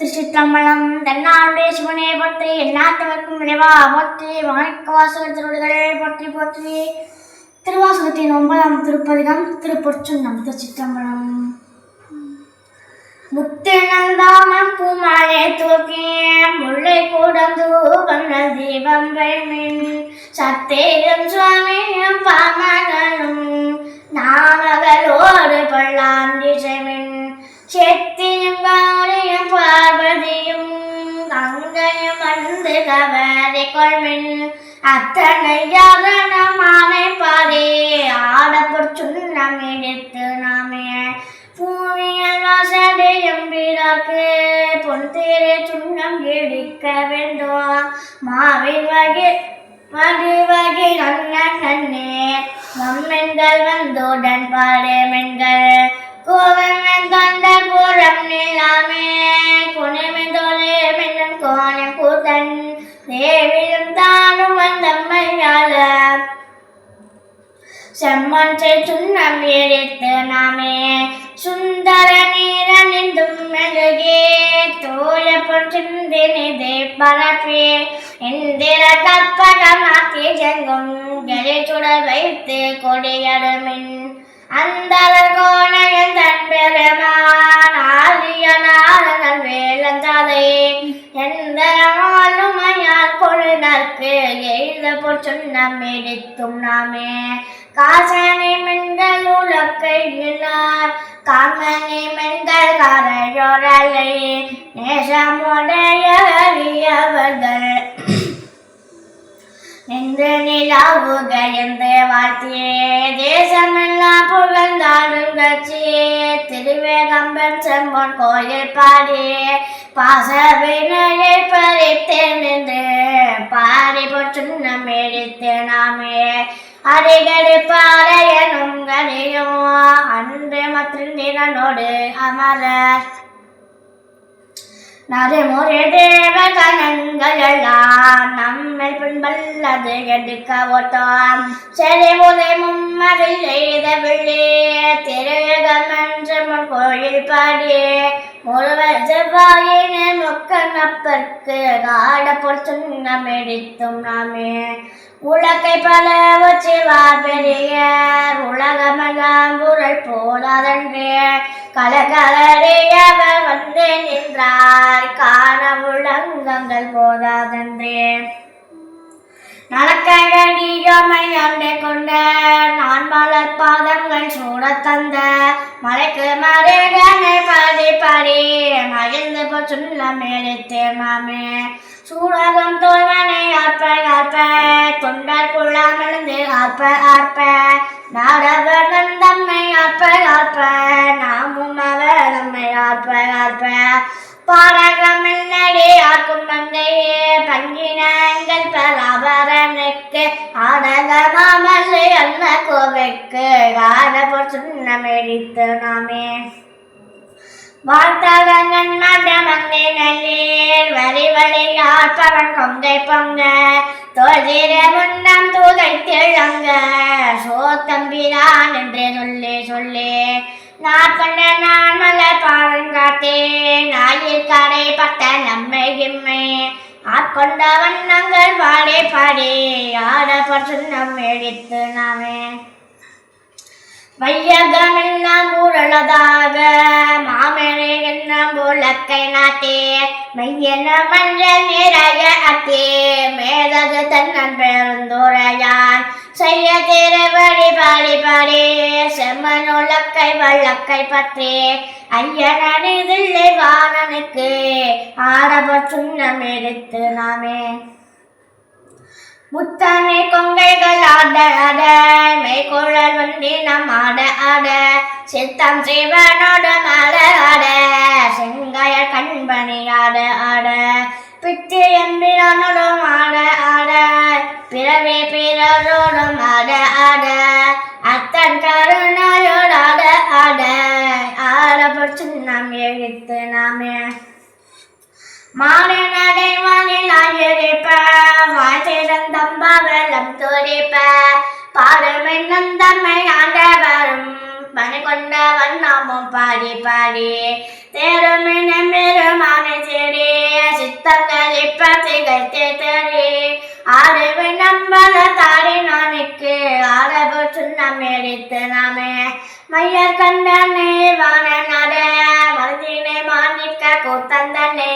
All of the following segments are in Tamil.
திருச்சித்தம்பலம் தன்னாருடைய சிவனே போற்றி எந்நாட்டவர்க்கும் இறைவா போற்றி மாணிக்க வாசகர் திருவிடுகள் போற்றி போற்றி. திருவாசகத்தின் ஒன்பதாம் திருப்பதிகம் திருப்பொற்சுன்னம் முத்து முத்தினந்தாமம் பூமாலே தூக்கிய முல்லை கூடந்து வந்த தீபம் பெண்மின் சத்தேகம் சுவாமியும் பாமகனும் நாமகளோடு பல்லாண்டி செமின் செத்தியும் கௌரியும் பார்வதியும் கங்கையும் வந்து கவரி கொள்மின். அத்தனை யாதனமானை பாடி ஆடப்பொற் சுண்ணம் எடுத்து நாமே. பூமியல் வாசடையும் வீராக்கு பொன் தேரே சுண்ணம் எடுக்க வேண்டும் மாவின் வகை வகை வகை நன்ன நன்னே. மம்மென்கள் வந்தோடன் பாடு மெண்கள் வந்தம்மையால செம்மஞ்சை சுண்ணம் எடுத்து நாமே சுந்தர நீரணிந்தும் மெழுகே தோய பொன் சிந்தினிதே பரப்பே. இந்திர கற்பகமாக்கி ஜெங்கும். கரை சுடர் வைத்து கொடியடுமின். அந்தர் போல் பொற்சுண்ணம் எடுத்தும் நாமே. காசனை மென்கள் உலக்கையினார் காமனை மென்கள் கரையோரலை நேசமுடைய அறியவர்கள் நின்று நிலாவுக என்று வாழ்த்தியே தேசமெல்லாம் புகழ்ந்தாடும் கட்சியே. திருவேகம்பன் செம்பொன் கோயில் பாடியே பாச வினையை பறித்தேன் நின்று பாடி போற்று எடுத்து நாமே. அடிகடி பாறையனும் கனியும் அன்று மற்றும் தினனோடு அமரர் நறுமுறை தேவ கணங்கள் எல்லாம் நம்மை பின்பல்லது எடுக்க ஓட்டாம் சரி முதை மும்மதில் எய்த வெள்ளி திருகமன்ற முன் கோயில் பாடியே. முழுவர் செவ்வாயினே மொக்கன் அப்பற்கு காட பொற்சுண்ணம் எடுத்தும் நாமே. உலகை பல வச்சிவா பெரிய உலகமெல்லாம் குரல் போதாதன்றே. கலகலறியவர் வந்து நின்றார் காண உலங்கங்கள் போதாதன்றே. நடக்கடியோமை காணப்போர் சுண்ணம் எடுத்து நாமே வாழ்த்தகங்கன் நல்லீர் வரி வழி ஆற்பவன் கொங்கை பொங்க தோல்திர முன்னம் தூதை திழங்க சோத்தம்பிரான் என்று சொல்லி சொல்லி. நாட்கொண்ட நான் மலர் பாருங்காத்தே நாயில் கடை பட்ட நம்மை கிம்மை. ஆட்கொண்ட வண்ணங்கள் பாடே பாடி ஆடப்பட்டு நம் எடுத்து நாமே. வையகமெல்லாம் ஊரளதாக மாமனே என்னும் உலக்கை நாட்டே மையன மஞ்சள் நிறைய அத்தே மேதகு தன்னன் பெருந்துரையான் செய்ய திருவடி பாடி பாடி செம்மன் உலக்கை வழக்கை பற்றி. ஐயனிதில்லை வாணனுக்கு ஆடப்பற்றும் சுண்ணம் எடுத்து நாமே. முத்தனை கொங்கைகள் ஆட ஆட மெய்குழல் வண்டி நம் ஆட ஆட. சித்தம் சிவனோட மாட ஆட செங்காய கண்பணி ஆட ஆட. பித்து எம்பிரானோடும் ஆட ஆட. பிறவே பிறரோடும் ஆட ஆட. அத்தன் கருணையோடு ஆட ஆட. ஆட பொற்று நாம் எழுத்து நாமே. மாடனடை வானில் ஆயரிப்ப வாய்த்திறந்தம்ப வெள்ளம் துடிப்ப பாடுமென்னும் தம்மை ஆண்டவரும் பணி கொண்ட வண்ணமும் பாடி பாடி தேருமினம் சித்தங்கள் இப்ப திகழ்த்தே தெரி ஆடவை நம்பல தாரி நானுக்கு. ஆடவு சுண்ணம் எடுத்து நாமே. மையர் கண்டனே வான நட. மருதினை மாணிக்க கூத்தந்தனே.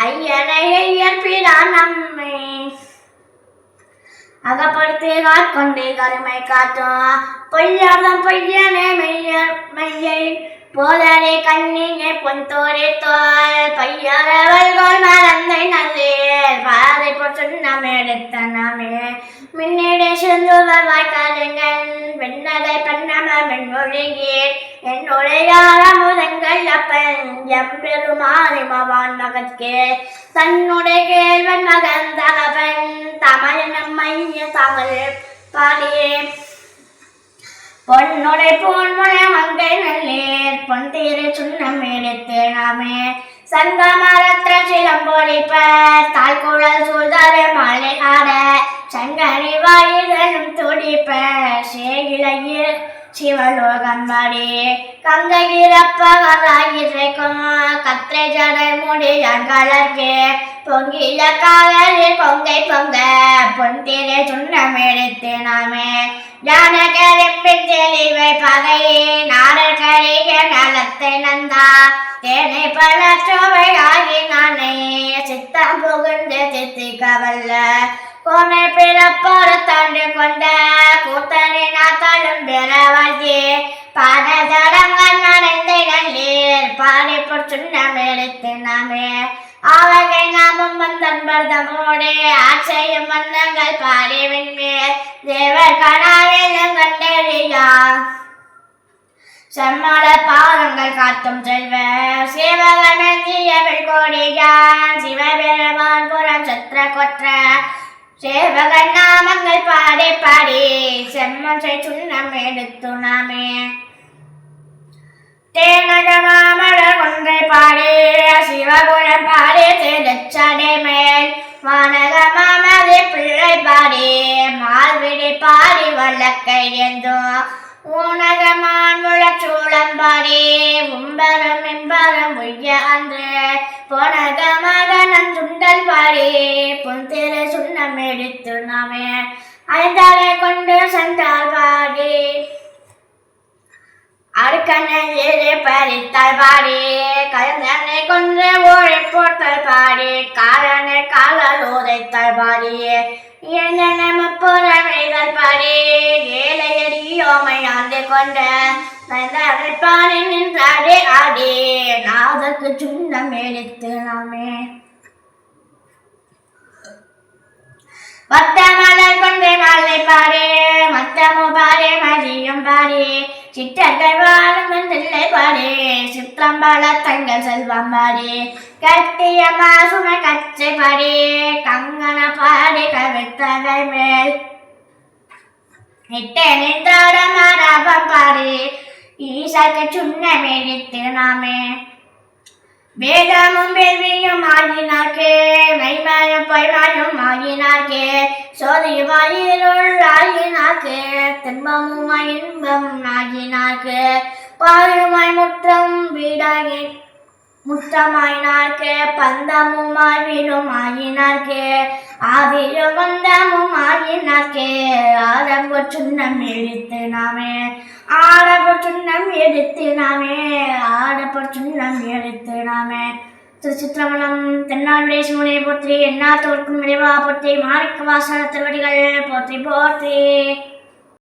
ஐயனை ஐயர் பிரான் நம்மை. அகப்படுத்தி காட்கொண்டு கருமை காட்டும் பொய்யாதம் பொய்யனே மெய்யர் மெய்யை போதரே கண்ணினை பொன்தோரே தோல் பையாரவர்கள் மறந்தை நல்லே. பாதை போட்டு நம்ம எடுத்த நாமே. மின்னிடே செல்லுவர் வாய்க்காதுங்கள் வெண்ணதை பண்ணம மென்மொழியே என்னுடையார முதங்கள் அப்பன் எம்பெருமானி மவான் மகத்கே தன்னுடைய கேள்வன் மகன் தகவன் தமிழ் நம்மைய தமிழ் பாடியே பொன்னுடை போன்முனை மங்கை நல்லேர் பொன் தீர சுண்ணம் எடுத்து நாமே. சங்க மரத்திர சிலம்பொழிப்ப தாழ்குழல் சூழ்தாரே மாலை ஆட. சங்கரி வாயுதனும் துடிப்ப சேகிளையில் சிவலோகம்படி கங்கையிறப்பகராயிருக்கும் கத்திரை ஜடை முடியான் கலர்கே பொங்கில காதலில் பொங்கை பொங்க பொன்திரை சுண்ணம் எடுத்து நாமே. ஜானகரிப்பின் தெளிவை பகையே நாடர் நலத்தை நந்தா. தேனை பல சுவை ஆகி நானே சித்தம் புகுந்து சித்திக்க வல்ல கோமை பிறப்போர் தாண்டு கொண்ட கூத்தனை நாத்தாலும் பெறவாதி பல தடங்கள் நனைந்த நல்லீர் பாடி பொற்றுண்ணம் எடுத்து நாமே. ஆவகை நாமம் வந்தன்பர் தமோடே ஆச்சரியம் வண்ணங்கள் பாடி விண்மேல் தேவர் கடாவிலும் கண்டறியா. செம்மல பாதங்கள் காத்தும் செல்வ. சிவகணந்தியவள் கோடியான் சிவபெருமான் புறம் சத்திர கொற்ற. சேவகன் நாமங்கள் பாடி பாடி செம்மன் சுண்ணம் எடுத்து நாமே. தேனக மாமலர் ஒன்றை பாடி சிவபுரம் பாடி திருச்சடை மேல். வானக மாமதி பிள்ளை பாடி மால்விடி பாடி வழக்கை எந்தோ. ஊனகமான் முழச்சூளம் பாடி உம்பரம் இம்பரம் உய்ய அன்று. போனகமாக சுண்டல் பாடி பொந்திரு சுண்ணம் எடுத்து நாமே. அழைத்தாரை கொண்டு சென்றால் பாடி. அருக்கண்ணே பறித்தால் பாடி கலைஞனை கொன்று ஓழை போட்டால் பாடி காரனை காலால் உதைத்தால் பாடி இளைஞனை முப்புறமைதல் பாடி ஏழையடியோமை ஆண்டு கொண்ட பாடி நின்றாடே ஆடி நாதக்கு சுண்ணம் எடுத்து நாமே. மத்தமலர் கொண்டு மாலை பாடு மத்தமோ பாடு மதியம் பாடு சிற்றங்கள் வாழும் தில்லை பாடு சிற்றம்பல தங்கள் செல்வம் பாடு கட்டிய மாசுமை கச்சை பாடு கங்கண பாடி கவித்தவை மேல். இட்ட நின்றாட மாறாபம் பாடு ஈசக்கு சுண்ணம் எடுத்து நாமே. வேதமும் வேள்வியும் ஆகினார்க்கே மெய்மாயும் பொய்மாயும் ஆகின சோதிவாயிலுள் ஆகினார்க்கு துன்பமுமாய் இன்பம் ஆகினாக்கு பாருமாய் முற்றம் வீடாகி முற்றமாயினார்க்கு பந்தமுமாய் வீடும் ஆகினார்க்கு ஆதியும் வந்தமும் ஆகினார்க்கு ஆரம்ப சுண்ணம் எழுத்து நாமே ஆடப்ப சுண்ணம் எழுத்து நாமே ஆடப்ப சுண்ணம் எழுத்து நாமே. திருச்சித்திரமலம் தென்னாடுடைய சிவனை போற்றி எண்ணாத்தோர்க்கும் விரைவா போற்றி மாணிக்க வாசன திருவடிகள் போற்றி போற்றி.